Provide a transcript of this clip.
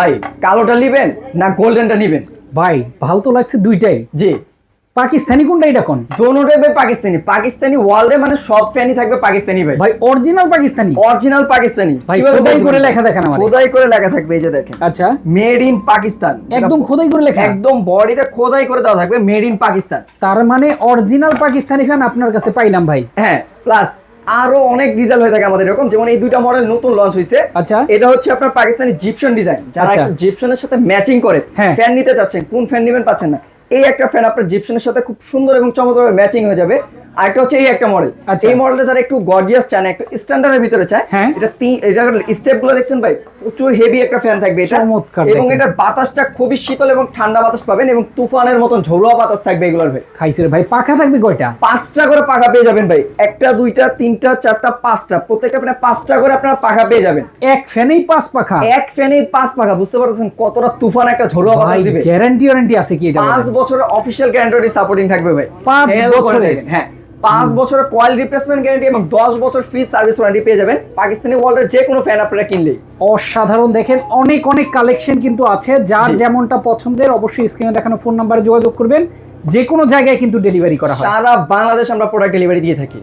ভাই কালোটা নিবেন না গোল্ডেনটা নিবেন? ভাই ভালো তো লাগছে দুইটাই। জি। পাকিস্তানি কোনটা এটা কোন? দোনোটাই ভাই পাকিস্তানি। পাকিস্তানি ওয়ার্ল্ডে মানে সব ফ্যানই থাকবে পাকিস্তানি ভাই। ভাই অরিজিনাল পাকিস্তানি? অরিজিনাল পাকিস্তানি। ভাই, খোদাই করে লেখা দেখেন আমারে। খোদাই করে লেখা থাকবে এই যে দেখেন। আচ্ছা। মেড ইন পাকিস্তান একদম খোদাই করে লেখা। একদম বডিতে খোদাই করে দেওয়া থাকবে মেড ইন পাকিস্তান তার মানে অরিজিনাল পাকিস্তানি ফ্যান আপনার কাছে পাইলাম ভাই। হ্যাঁ প্লাস আরও অনেক ডিজাইন হয়ে থাকে আমাদের এরকম যেমন এই দুইটা মডেল নতুন লঞ্চ হয়েছে আচ্ছা। এটা হচ্ছে আপনার পাকিস্তানি জিপশন ডিজাইন যারা আচ্ছা। এর জিপশনের সাথে ম্যাচিং করে হ্যাঁ। ফ্যান নিতে চাচ্ছেন কোন ফ্যান নেবেন পাচ্ছেন না এই একটা ফ্যান আপনার জিপশনের সাথে খুব সুন্দর এবং চমৎকার ম্যাচিং হয়ে যাবে আর একটা হচ্ছে এই একটা মডেল আচ্ছা। এই মডেলটা যারা একটু গর্জিয়াস চান একটু স্ট্যান্ডার্ডের ভিতরে চায় হ্যাঁ। এটা এটা স্টেপগুলো দেখছেন ভাই? প্রচুর হেভি একটা ফ্যান থাকবে এটা। চমৎকার এবং এটার বাতাসটা খুবই শীতল এবং ঠান্ডা বাতাস পাবেন এবং তুফানের মতন ঝোড়োয়া বাতাস থাকবে এগুলোর ভাই। খাইছে ভাই পাখা থাকবে কয়টা? পাঁচটা করে পাখা পেয়ে যাবেন ভাই। একটা দুইটা তিনটা চারটা পাঁচটা। প্রত্যেকটা ফ্যানে পাঁচটা করে আপনারা পাখা পেয়ে যাবেন। এক ফ্যানেই পাঁচ পাখা? এক ফ্যানে পাঁচ পাখা বুঝতে পারছেন কতটা তুফান একটা ঝোড়োয়া বাতাস দিবে। গ্যারান্টি ওয়ারেন্টি আছে কি এটা পাঁচ বছরের অফিসিয়াল গ্যারান্টি সাপোর্টিং থাকবে ভাই। পাঁচ বছরের? হ্যাঁ। পাঁচ বছরের কয়েল রিপ্লেসমেন্ট গ্যারান্টি এবং দশ বছর ফ্রি সার্ভিস ওয়ারেন্টি পেয়ে যাবেন পাকিস্তানি ওয়ার্ল্ডের যে কোনো ফ্যান আপনারা কিনলেই। অসাধারণ দেখেন অনেক অনেক কালেকশন কিন্তু আছে। যার যেমনটা পছন্দের অবশ্যই স্ক্রিনে দেখানো ফোন নাম্বারে যোগাযোগ করবেন। যে কোনো জায়গায় কিন্তু ডেলিভারি করা হয়। সারা বাংলাদেশ আমরা প্রোডাক্ট ডেলিভারি দিয়ে থাকি।